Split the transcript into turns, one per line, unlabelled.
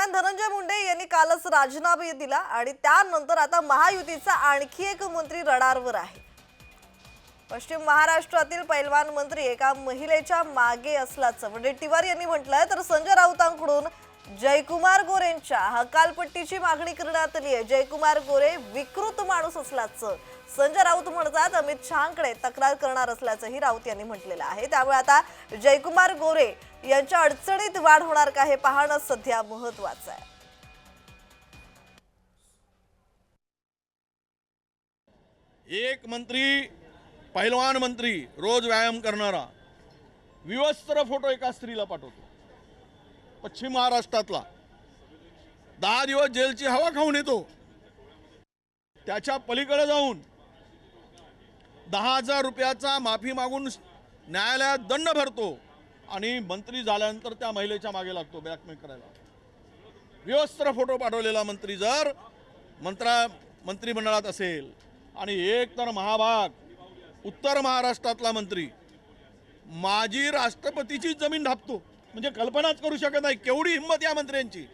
दरम्यान धनंजय मुंडे यांनी कालच राजीनामा दिला आणि त्यानंतर आता महायुतीचा आणखी एक मंत्री रडारवर आहे. पश्चिम महाराष्ट्रातील पैलवान मंत्री एका महिलेच्या मागे असल्याचं म्हणजे वडेट्टीवार यांनी म्हटलंय तर संजय राऊतांकडून जयकुमार गोरेंच्या हकालपट्टीची मागणी करण्यात आली आहे. जयकुमार गोरे विकृत माणूस असल्याचं संजय राऊत म्हणतात अमित शहाकडे तक्रार करणार असल्याचंही राऊत यांनी म्हटलेलं आहे. त्यामुळे आता जयकुमार गोरे यांच्या अडचणीत वाढ होणार का हे पाहणं सध्या महत्वाचं आहे.
एक मंत्री पहिलवान मंत्री रोज व्यायाम करणारा विवस्त्र फोटो एका स्त्रीला पाठवतो. पश्चिम महाराष्ट्रातला. दहा दिवस जेलची हवा खाऊन येतो. त्याच्या पलीकडे जाऊन दहा हजार रुपयाचा माफी मागून न्यायालयात दंड भरतो. आणि मंत्री झाल्यानंतर त्या महिलेच्या मागे लागतो ब्लॅकमेल करायला. विवस्त्र फोटो पाठवलेला मंत्री जर मंत्रा मंत्रिमंडळात असेल. आणि एक तर महाभाग उत्तर महाराष्ट्रातला मंत्री माजी राष्ट्रपतीची जमीन धापतो म्हणजे कल्पनाच करू शकत नाही केवढी हिंमत या मंत्र्यांची.